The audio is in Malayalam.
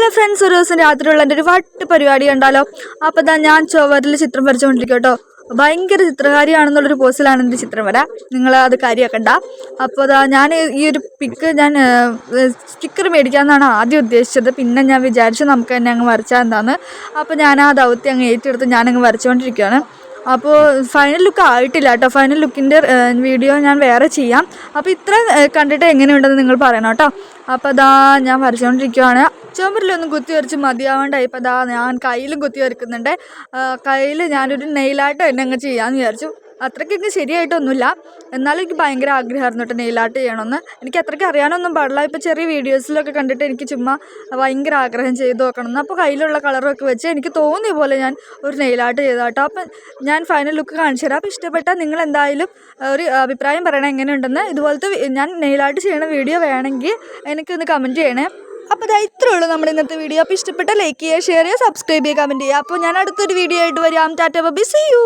ഹലോ ഫ്രണ്ട്സ് ഒരു ദിവസം രാത്രിയുള്ള എന്റെ ഒരു വട്ട് പരിപാടി കണ്ടാലോ? അപ്പോൾ ഇതാ ഞാൻ ചുവരിൽ ചിത്രം വരച്ചുകൊണ്ടിരിക്കും കേട്ടോ ഭയങ്കര ചിത്രകാരിയാണെന്നുള്ളൊരു പോസ്റ്റിലാണ് എന്റെ ചിത്രം വര. നിങ്ങൾ അത് കാര്യമാക്കണ്ട അപ്പോൾ അതാ ഞാൻ ഈ ഒരു പിക്ക് ഞാൻ സ്റ്റിക്കർ മേടിക്കാമെന്നാണ് ആദ്യം ഉദ്ദേശിച്ചത്. പിന്നെ ഞാൻ വിചാരിച്ചു നമുക്ക് തന്നെ അങ്ങ് വരച്ചാൽ എന്താന്ന്. അപ്പോൾ ഞാൻ ആ ദൗത്യം അങ്ങ് ഏറ്റെടുത്ത് ഞാനങ്ങ് വരച്ചുകൊണ്ടിരിക്കുകയാണ് അപ്പോൾ ഫൈനൽ ലുക്ക് ആയിട്ടില്ല കേട്ടോ. ഫൈനൽ ലുക്കിന്റെ വീഡിയോ ഞാൻ വേറെ ചെയ്യാം. അപ്പോൾ ഇത്ര കണ്ടിട്ട് എങ്ങനെയുണ്ടെന്ന് നിങ്ങൾ പറയണം കേട്ടോ. അപ്പോൾ അതാ ഞാൻ വരച്ചുകൊണ്ടിരിക്കുവാണ് ചുമരിലൊന്നും കുത്തി വരച്ച് മതിയാവേണ്ടായി. ഇപ്പം അതാ ഞാൻ കയ്യിലും കുത്തി വരക്കുന്നുണ്ട് കയ്യിൽ ഞാനൊരു നെയിലാട്ട് തന്നെ അങ്ങ് ചെയ്യാമെന്ന് വിചാരിച്ചു. അത്രയ്ക്കൊക്കെ ശരിയായിട്ടൊന്നുമില്ല. എന്നാലും എനിക്ക് ഭയങ്കര ആഗ്രഹമായിരുന്നു കേട്ടോ നെയിലാട്ട് ചെയ്യണമെന്ന്. എനിക്ക് അത്രയ്ക്ക് അറിയാനൊന്നും പാടില്ല. ഇപ്പോൾ ചെറിയ വീഡിയോസിലൊക്കെ കണ്ടിട്ട് എനിക്ക് ചുമ്മാ ഭയങ്കര ആഗ്രഹം ചെയ്ത് നോക്കണമെന്ന് അപ്പോൾ കയ്യിലുള്ള കളറൊക്കെ വെച്ച് എനിക്ക് തോന്നിയ പോലെ ഞാൻ ഒരു നെയിലാട്ട് ചെയ്താട്ടോ അപ്പം ഞാൻ ഫൈനൽ ലുക്ക് കാണിച്ചു തരാം. അപ്പോൾ ഇഷ്ടപ്പെട്ടാൽ നിങ്ങൾ എന്തായാലും ഒരു അഭിപ്രായം പറയണം എങ്ങനെയുണ്ടെന്ന്. ഇതുപോലത്തെ ഞാൻ നെയിലാട്ട് ചെയ്യണ വീഡിയോ വേണമെങ്കിൽ എനിക്കൊന്ന് കമന്റ് ചെയ്യണേ. അപ്പോൾ ഇതാ ഇത്രേ ഉള്ളൂ നമ്മുടെ ഇന്നത്തെ വീഡിയോ. അപ്പോൾ ഇഷ്ടപ്പെട്ട ലൈക്ക് ചെയ്യുക ഷെയർ ചെയ്യുക സബ്സ്ക്രൈബ് ചെയ്യുക കമന്റ് ചെയ്യുക. അപ്പോൾ ഞാൻ അടുത്തൊരു വീഡിയോ ആയിട്ട് വരാം. ടാറ്റ ബബി യു